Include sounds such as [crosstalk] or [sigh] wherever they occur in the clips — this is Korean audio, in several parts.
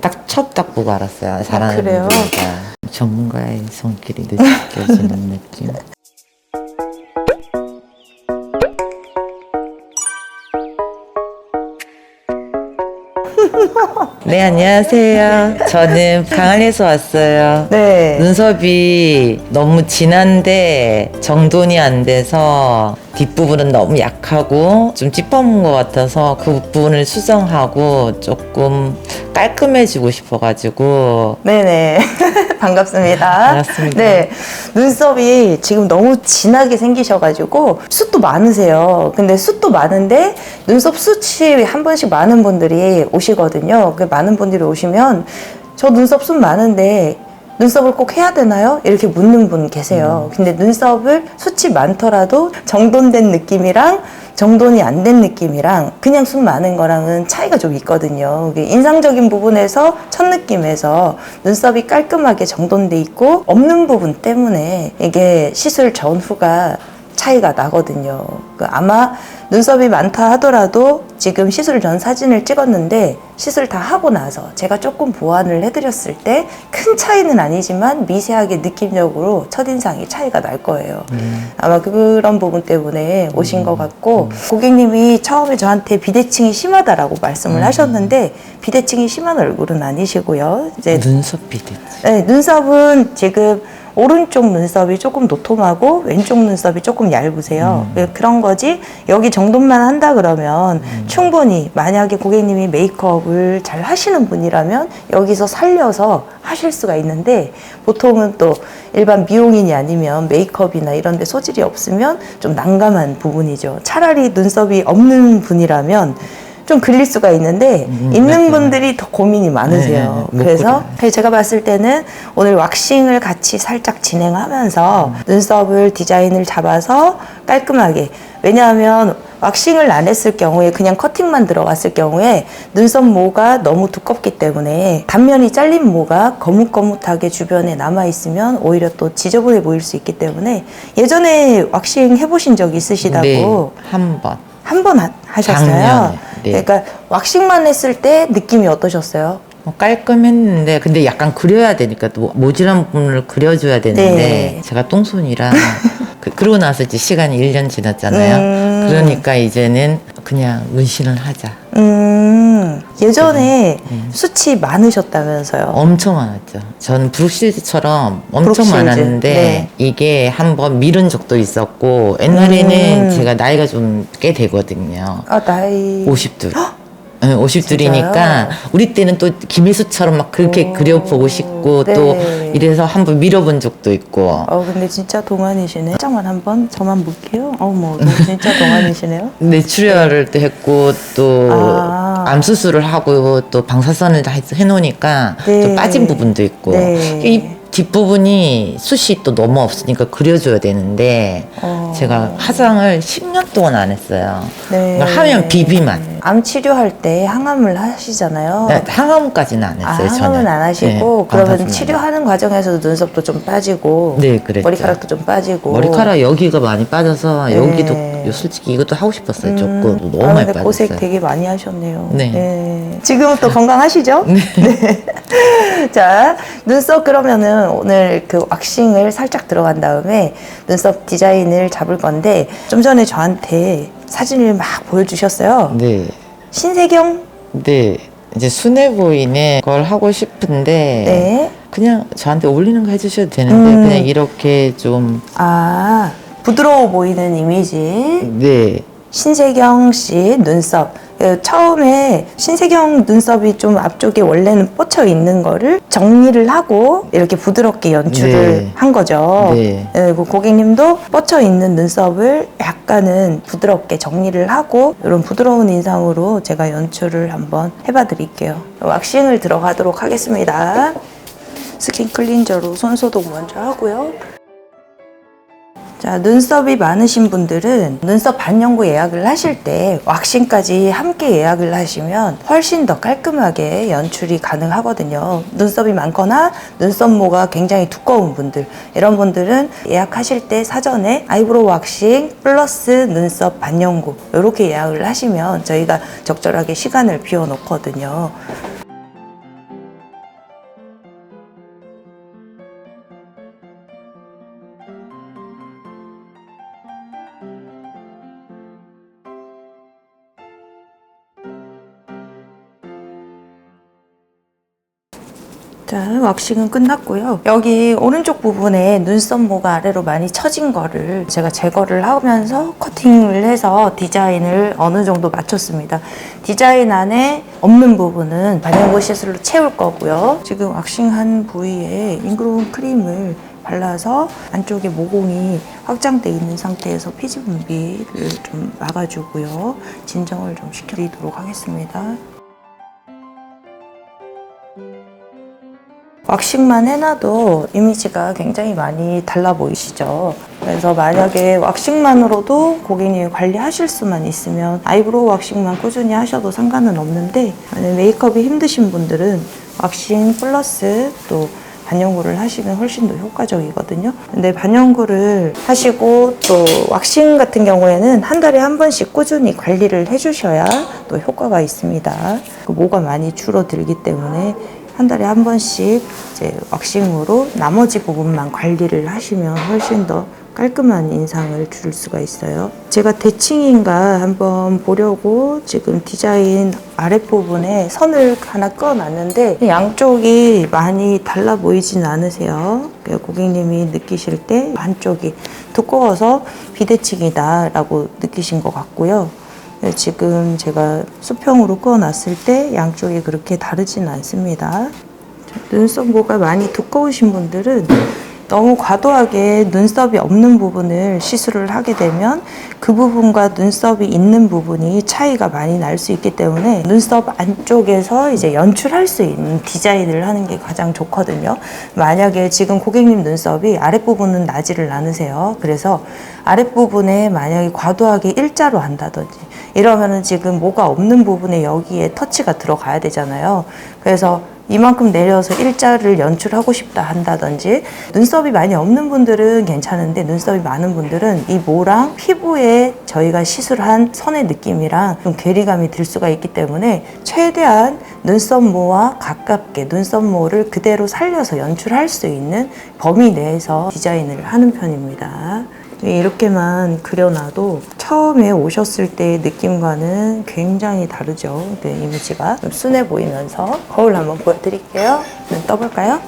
딱 첫 딱 보고 알았어요. 잘하는 그래요? 분이다. 전문가의 손길이 느껴지는 [laughs] 느낌. 네, 안녕하세요. 저는 강안에서 왔어요. 네. 눈썹이 너무 진한데 정돈이 안 돼서 뒷부분은 너무 약하고 좀 찌퍼문 것 같아서 그 부분을 수정하고 조금 깔끔해지고 싶어가지고 네네. [laughs] 반갑습니다. 반갑습니다. 네. 눈썹이 지금 너무 진하게 생기셔가지고 숱도 많으세요. 근데 숱도 많은데 눈썹 숱이 한 번씩 많은 분들이 오시거든요. 그 많은 분들이 오시면 저 눈썹 숱 많은데 눈썹을 꼭 해야 되나요? 이렇게 묻는 분 계세요. 근데 눈썹을 숱이 많더라도 정돈된 느낌이랑 정돈이 안 된 느낌이랑 그냥 숱 많은 거랑은 차이가 좀 있거든요. 인상적인 부분에서 첫 느낌에서 눈썹이 깔끔하게 정돈돼 있고 없는 부분 때문에 이게 시술 전후가 차이가 나거든요. 그 아마 눈썹이 많다 하더라도 지금 시술 전 사진을 찍었는데 시술 다 하고 나서 제가 조금 보완을 해드렸을 때 큰 차이는 아니지만 미세하게 느낌적으로 첫인상이 차이가 날 거예요. 아마 그런 부분 때문에 오신 것 같고 고객님이 처음에 저한테 비대칭이 심하다라고 말씀을 하셨는데 비대칭이 심한 얼굴은 아니시고요. 이제 눈썹 비대지. 네, 눈썹은 지금 오른쪽 눈썹이 조금 도톰하고 왼쪽 눈썹이 조금 얇으세요. 그- 그런 거지 여기 정돈만 한다 그러면 충분히 만약에 고객님이 메이크업을 잘 하시는 분이라면 여기서 살려서 하실 수가 있는데 보통은 또 일반 미용인이 아니면 메이크업이나 이런 데 소질이 없으면 좀 난감한 부분이죠. 차라리 눈썹이 없는 분이라면 좀 그릴 수가 있는데 있는 맞아요. 분들이 더 고민이 많으세요. 네, 못 그래서 제가 봤을 때는 오늘 왁싱을 같이 살짝 진행하면서 눈썹을 디자인을 잡아서 깔끔하게 왜냐하면 왁싱을 안 했을 경우에 그냥 커팅만 들어갔을 경우에 눈썹 모가 너무 두껍기 때문에 단면이 잘린 모가 거뭇거뭇하게 주변에 남아 있으면 오히려 또 지저분해 보일 수 있기 때문에 예전에 왁싱 해보신 적 있으시다고 네, 한 번. 한 번 하셨어요. 작년에, 네. 그러니까 왁싱만 했을 때 느낌이 어떠셨어요? 뭐 깔끔했는데 근데 약간 그려야 되니까 또 모질한 부분을 그려줘야 되는데 네. 제가 똥손이라 [laughs] 그, 그러고 나서 이제 시간이 1년 지났잖아요. 음. 그러니까 이제는 그냥 문신을 하자. 음, 예전에 네. 수치 많으셨다면서요? 엄청 많았죠. 저는 브룩실드처럼 엄청 브룩실드, 많았는데 네. 이게 한번 미룬 적도 있었고 옛날에는 음. 제가 나이가 좀 꽤 되거든요. 아, 나이. 50둘. 네, 50둘이니까 진짜요? 우리 때는 또 김혜수처럼 막 그렇게 오, 그려보고 싶고 네. 또 이래서 한번 밀어본 적도 있고 어, 근데 진짜 동안이시네. 살짝만 한번 저만 볼게요. 어머, 너 진짜 동안이시네요. [laughs] 뇌출혈을 또 했고 또 아. 암 수술을 하고 또 방사선을 다 해- 해놓으니까 네. 또 빠진 부분도 있고 네. 이 뒷부분이 숱이 또 너무 없으니까 그려줘야 되는데 어. 제가 화장을 10년 동안 안 했어요. 네. 그러니까 하면 비비만. 암 치료할 때 항암을 하시잖아요. 네, 항암까지는 안 아, 했어요. 항암은 저는. 안 하시고 네, 그러면. 치료하는 과정에서도 눈썹도 좀 빠지고 네, 그랬죠. 머리카락도 좀 빠지고 머리카락 여기가 많이 빠져서 네. 여기도 솔직히 이것도 하고 싶었어요. 조금 음, 너무 아, 많이 근데 빠졌어요. 고생 되게 많이 하셨네요. 네. 지금은 또 건강하시죠? 네. [laughs] 자, 눈썹 그러면은 오늘 그 왁싱을 살짝 들어간 다음에 눈썹 디자인을 잡을 건데 좀 전에 저한테 사진을 막 보여주셨어요. 네. 신세경? 네. 이제 순해 보이는 걸 하고 싶은데 네. 그냥 저한테 어울리는 거 해주셔도 되는데 음. 그냥 이렇게 좀 아, 부드러워 보이는 이미지. 네. 신세경 씨 눈썹. 그 처음에 신세경 눈썹이 좀 앞쪽에 원래는 뻗쳐 있는 거를 정리를 하고 이렇게 부드럽게 연출을 네. 한 거죠. 네. 그리고 고객님도 뻗쳐 있는 눈썹을 약간은 부드럽게 정리를 하고 이런 부드러운 인상으로 제가 연출을 한번 해봐 드릴게요. 왁싱을 들어가도록 하겠습니다. 스킨 클린저로 손 소독 먼저 하고요. 자, 눈썹이 많으신 분들은 눈썹 반영구 예약을 하실 때 왁싱까지 함께 예약을 하시면 훨씬 더 깔끔하게 연출이 가능하거든요. 눈썹이 많거나 눈썹모가 굉장히 두꺼운 분들, 이런 분들은 예약하실 때 사전에 아이브로우 왁싱 플러스 눈썹 반영구 이렇게 예약을 하시면 저희가 적절하게 시간을 비워 놓거든요. 자, 왁싱은 끝났고요. 여기 오른쪽 부분에 눈썹모가 아래로 많이 처진 거를 제가 제거를 하면서 커팅을 해서 디자인을 어느 정도 맞췄습니다. 디자인 안에 없는 부분은 반영고 시술로 채울 거고요. 지금 왁싱한 부위에 잉그로운 크림을 발라서 안쪽에 모공이 확장돼 있는 상태에서 피지 분비를 좀 막아주고요. 진정을 좀 시켜드리도록 하겠습니다. 왁싱만 해놔도 이미지가 굉장히 많이 달라 보이시죠? 그래서 만약에 왁싱만으로도 고객님이 관리하실 수만 있으면 아이브로우 왁싱만 꾸준히 하셔도 상관은 없는데 메이크업이 힘드신 분들은 왁싱 플러스 또 반영구를 하시면 훨씬 더 효과적이거든요. 근데 반영구를 하시고 또 왁싱 같은 경우에는 한 달에 한 번씩 꾸준히 관리를 해주셔야 또 효과가 있습니다. 그 모가 많이 줄어들기 때문에 한 달에 한 번씩 이제 왁싱으로 나머지 부분만 관리를 하시면 훨씬 더 깔끔한 인상을 줄 수가 있어요. 제가 대칭인가 한번 보려고 지금 디자인 아랫부분에 선을 하나 꺼놨는데 양쪽이 많이 달라 보이진 않으세요. 고객님이 느끼실 때 한쪽이 두꺼워서 비대칭이다라고 느끼신 것 같고요. 네, 지금 제가 수평으로 꺼놨을 때 양쪽이 그렇게 다르진 않습니다. 눈썹모가 많이 두꺼우신 분들은 너무 과도하게 눈썹이 없는 부분을 시술을 하게 되면 그 부분과 눈썹이 있는 부분이 차이가 많이 날 수 있기 때문에 눈썹 안쪽에서 이제 연출할 수 있는 디자인을 하는 게 가장 좋거든요. 만약에 지금 고객님 눈썹이 아랫부분은 나지를 않으세요. 그래서 아랫부분에 만약에 과도하게 일자로 한다든지 이러면은 지금 뭐가 없는 부분에 여기에 터치가 들어가야 되잖아요. 그래서 이만큼 내려서 일자를 연출하고 싶다 한다든지 눈썹이 많이 없는 분들은 괜찮은데 눈썹이 많은 분들은 이 모랑 피부에 저희가 시술한 선의 느낌이랑 좀 괴리감이 들 수가 있기 때문에 최대한 눈썹 모와 가깝게 눈썹 모를 그대로 살려서 연출할 수 있는 범위 내에서 디자인을 하는 편입니다. 이렇게만 그려놔도 처음에 오셨을 때의 느낌과는 굉장히 다르죠. 네, 이미지가 좀 순해 보이면서 거울 한번 보여드릴게요. 눈 떠볼까요?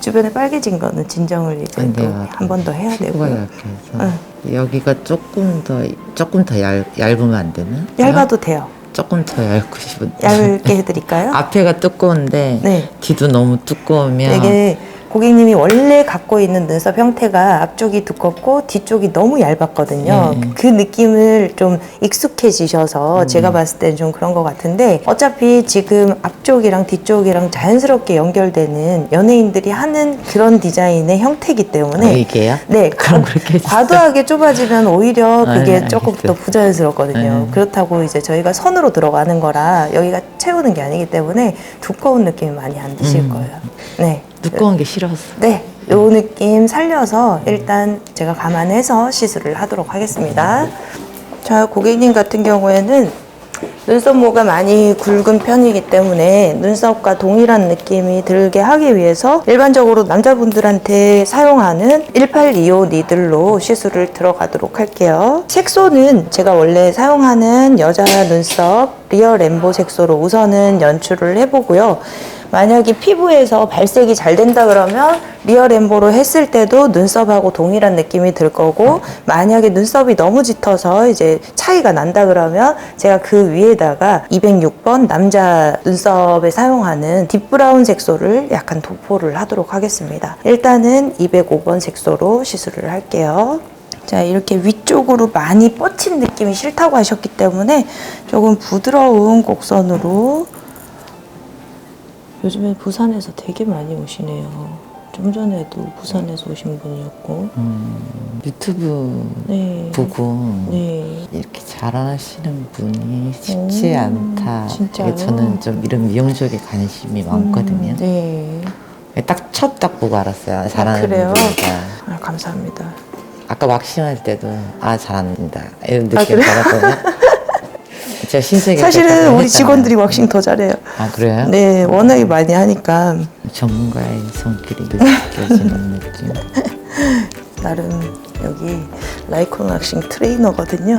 주변에 빨개진 거는 진정을 이제 안 돼요. 한번 더 해야 피부가 되고요. 약해서 여기가 조금 더 조금 더 얇, 얇으면 안 되나? 얇아도 돼요. 조금 더 얇고 싶은데 [laughs] 얇게 해드릴까요? 앞에가 두꺼운데 네. 뒤도 너무 두꺼우면 되게 고객님이 원래 갖고 있는 눈썹 형태가 앞쪽이 두껍고 뒤쪽이 너무 얇았거든요. 네. 그 느낌을 좀 익숙해지셔서 제가 봤을 때는 좀 그런 것 같은데 어차피 지금 앞쪽이랑 뒤쪽이랑 자연스럽게 연결되는 연예인들이 하는 그런 디자인의 형태이기 때문에 아, 이게요? 네, 그럼 그렇게. 과도하게 좁아지면 오히려 아, 그게 네, 조금. 더 부자연스럽거든요. 네. 그렇다고 이제 저희가 선으로 들어가는 거라 여기가 채우는 게 아니기 때문에 두꺼운 느낌이 많이 안 드실 음. 거예요. 네. 두꺼운 게 싫어서 네. 요 느낌 살려서 일단 제가 감안해서 시술을 하도록 하겠습니다. 자, 고객님 같은 경우에는 눈썹 모가 많이 굵은 편이기 때문에 눈썹과 동일한 느낌이 들게 하기 위해서 일반적으로 남자분들한테 사용하는 1825 니들로 시술을 들어가도록 할게요. 색소는 제가 원래 사용하는 여자 눈썹 리얼 램보 색소로 우선은 연출을 해보고요. 만약에 피부에서 발색이 잘 된다 그러면 리얼 엠보로 했을 때도 눈썹하고 동일한 느낌이 들 거고 만약에 눈썹이 너무 짙어서 이제 차이가 난다 그러면 제가 그 위에다가 206번 남자 눈썹에 사용하는 딥브라운 색소를 약간 도포를 하도록 하겠습니다. 일단은 205번 색소로 시술을 할게요. 자, 이렇게 위쪽으로 많이 뻗친 느낌이 싫다고 하셨기 때문에 조금 부드러운 곡선으로 요즘에 부산에서 되게 많이 오시네요. 좀 전에도 부산에서 오신 분이었고. 음, 유튜브 네. 보고 네. 이렇게 잘하시는 분이 쉽지 오, 않다. 진짜요? 저는 좀 이런 미용 쪽에 관심이 많거든요. 음, 네. 딱 첫 딱 보고 알았어요. 잘하는 그래요? 분이다. 아, 감사합니다. 아까 왁싱할 때도 아 잘한다 이런 아, 느낌 그래요? 받았거든요. [laughs] 제가 신세계 사실은 우리. 직원들이 왁싱 더 잘해요. 아 그래요? 네, 워낙에 많이 하니까 전문가의 손길이 느껴지는 [laughs] 느낌. 나름 여기 라이콘 왁싱 트레이너거든요.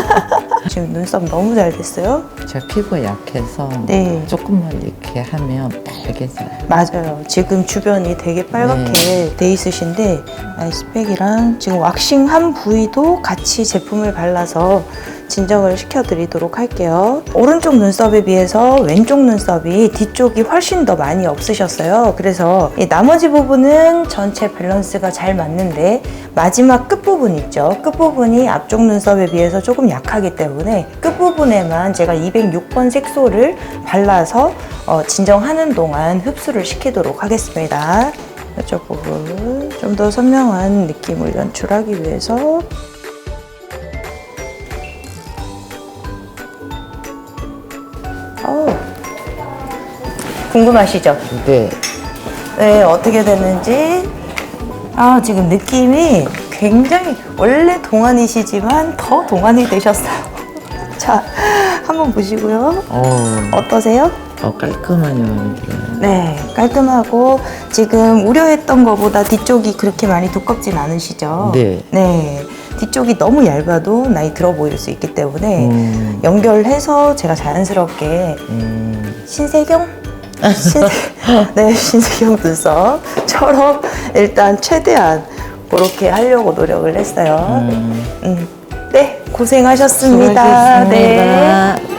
[laughs] 지금 눈썹 너무 잘 됐어요. 제가 피부가 약해서 네. 조금만 이렇게 하면 빨개져요. 맞아요. 지금 주변이 되게 빨갛게 네. 돼 있으신데 아이스팩이랑 지금 왁싱 한 부위도 같이 제품을 발라서 진정을 시켜드리도록 할게요. 오른쪽 눈썹에 비해서 왼쪽 눈썹이 뒤쪽이 훨씬 더 많이 없으셨어요. 그래서 이 나머지 부분은 전체 밸런스가 잘 맞는데 마지막 끝부분 있죠. 끝부분이 앞쪽 눈썹에 비해서 조금 약하기 때문에 끝부분에만 제가 206번 색소를 발라서 어, 진정하는 동안 흡수를 시키도록 하겠습니다. 이쪽 부분 좀 더 선명한 느낌을 연출하기 위해서 궁금하시죠? 네. 네, 어떻게 됐는지. 아, 지금 느낌이 굉장히 원래 동안이시지만 더 동안이 되셨어요. [laughs] 자, 한번 보시고요. 어, 어떠세요? 어 깔끔하네요. 이게. 네, 깔끔하고 지금 우려했던 것보다 뒤쪽이 그렇게 많이 두껍진 않으시죠? 네. 네, 뒤쪽이 너무 얇아도 나이 들어 보일 수 있기 때문에 음. 연결해서 제가 자연스럽게 음, 신세경? 신세, 네, 신세경 눈썹처럼 일단 최대한 그렇게 하려고 노력을 했어요. 음. 음. 네, 고생하셨습니다. 네. 수고하셨습니다.